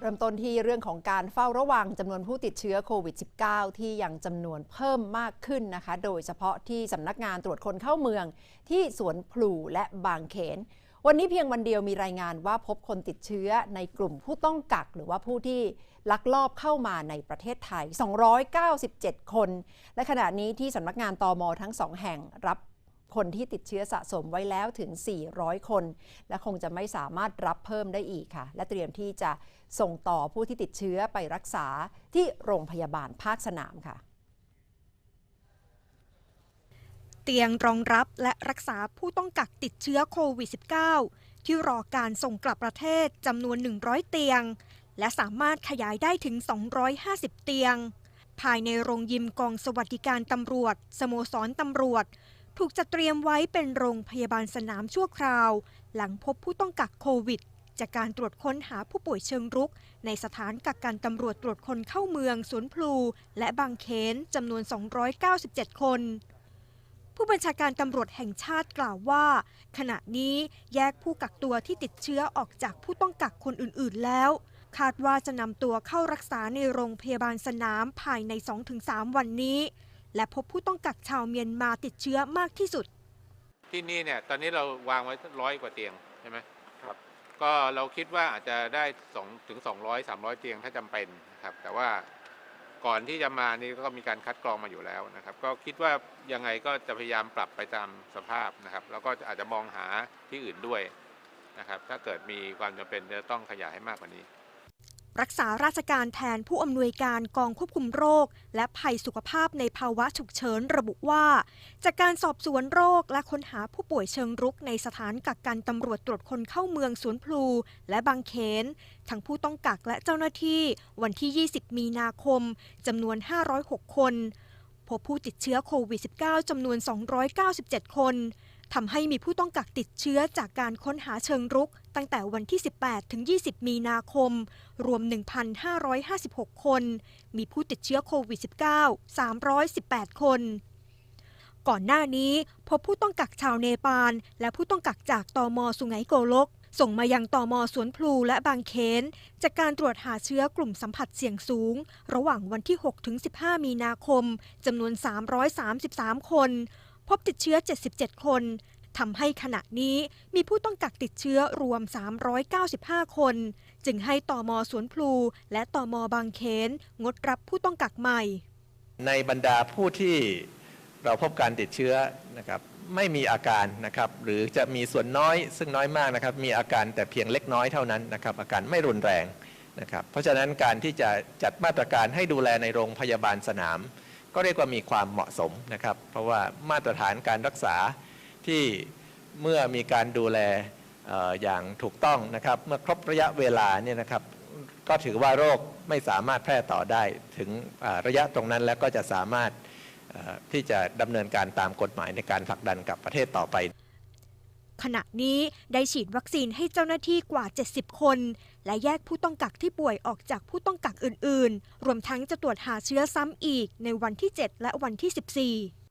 เริ่มต้นที่เรื่องของการเฝ้าระวังจำนวนผู้ติดเชื้อโควิด -19 ที่ยังจำนวนเพิ่มมากขึ้นนะคะ โดยเฉพาะที่สำนักงานตรวจคนเข้าเมือง ที่สวนพลูและบางเขน วันนี้เพียงวันเดียวมีรายงานว่าพบคนติดเชื้อในกลุ่มผู้ต้องกัก หรือว่าผู้ที่ลักลอบเข้ามาในประเทศไทย 297 คน และขณะนี้ที่สำนักงานตอมทั้งสองแห่งรับ คนที่ติดเชื้อสะสมไว้แล้วถึง 400 คน และคงจะไม่สามารถรับเพิ่มได้อีกค่ะ และเตรียมที่จะส่งต่อผู้ที่ติดเชื้อไปรักษาที่โรงพยาบาลภาคสนามค่ะเตียงรองรับและรักษาผู้ต้องกักติดเชื้อโควิด -19 ที่รอการส่งกลับประเทศจำนวน 100 เตียง และสามารถขยายได้ถึง 250 เตียง ภายในโรงยิมกองสวัสดิการตำรวจ สโมสรตำรวจ ถูกจัดเตรียมไว้เป็นโรงพยาบาลสนามชั่วคราว หลังพบผู้ต้องกักโควิด จากการตรวจค้นหาผู้ป่วยเชิงรุก ในสถานกักกันตำรวจตรวจคนเข้าเมืองสวนพลู และบางเขนจำนวน 297 คน ผู้บัญชาการตำรวจแห่งชาติกล่าวว่า ขณะนี้แยกผู้กักตัวที่ติดเชื้อออกจากผู้ต้องกักคนอื่น ๆ แล้วคาดว่าจะนำตัวเข้ารักษาในโรงพยาบาลสนามภายใน 2-3 วันนี้ และพบผู้ต้องกักชาวเมียนมาติดเชื้อมากที่สุด ที่นี่เนี่ยตอนนี้เราวางไว้ร้อยกว่าเตียงใช่ไหมครับ ก็เราคิดว่าอาจจะได้2ถึง 200 300 เตียงถ้าจำเป็นนะครับ แต่ว่าก่อนที่จะมานี่ก็มีการคัดกรองมาอยู่แล้วนะครับ ก็คิดว่ายังไงก็จะพยายามปรับไปตามสภาพนะครับ แล้วก็อาจจะมองหาที่อื่นด้วยนะครับ ถ้าเกิดมีความจำเป็นจะต้องขยายให้มากกว่านี้ รักษาราชการแทนผู้อำนวยการกองควบคุมโรค และภัยสุขภาพในภาวะฉุกเฉินระบุว่า จากการสอบสวนโรคและค้นหาผู้ป่วยเชิงรุกในสถานกักกันตำรวจตรวจคนเข้าเมืองสวนพลู และบางเขน ทั้งผู้ต้องกักและเจ้าหน้าที่ วันที่ 20 มีนาคมจำนวน 506 คน พบผู้ติดเชื้อโควิด -19 จำนวน 297 คน ทำให้มีผู้ต้องกักติดเชื้อจากการค้นหาเชิงรุก ตั้งแต่วันที่ 18 ถึง 20 มีนาคม รวม 1,556 คน มีผู้ติดเชื้อโควิด -19 318 คน ก่อนหน้านี้พบผู้ต้องกักชาวเนปาล และผู้ต้องกักจากตอมสุไหงโกลก ส่งมายังตอมสวนพลูและบางเขน จากการตรวจหาเชื้อกลุ่มสัมผัสเสี่ยงสูง ระหว่างวันที่ 6 ถึง 15 มีนาคมจำนวน 333 คน พบติดเชื้อ 77 คนทำให้ขณะนี้มีผู้ต้องกักติดเชื้อรวม 395 คน จึงให้ตอมสวนพลู และตอมบางเขนงดรับผู้ต้องกักใหม่ ในบรรดาผู้ที่เราพบการติดเชื้อนะครับไม่มีอาการนะครับหรือจะมีส่วนน้อยซึ่งน้อยมากนะครับมีอาการแต่เพียงเล็กน้อยเท่านั้นนะครับอาการไม่รุนแรงนะครับเพราะฉะนั้นการที่จะจัดมาตรการให้ดูแลในโรงพยาบาลสนาม ก็เรียกว่ามีความเหมาะสมนะครับ เพราะว่ามาตรฐานการรักษาที่เมื่อมีการดูแลอย่างถูกต้องนะครับ เมื่อครบระยะเวลาเนี่ยนะครับ ก็ถือว่าโรคไม่สามารถแพร่ต่อได้ถึงระยะตรงนั้นแล้วก็จะสามารถที่จะดำเนินการตามกฎหมายในการผลักดันกับประเทศต่อไป ขณะนี้ได้ฉีดวัคซีนให้เจ้าหน้าที่กว่า 70 คน และแยกผู้ต้องกักที่ป่วยออกจากผู้ต้องกักอื่น ๆ รวมทั้งจะตรวจหาเชื้อซ้ำอีกในวันที่ 7 และวันที่ 14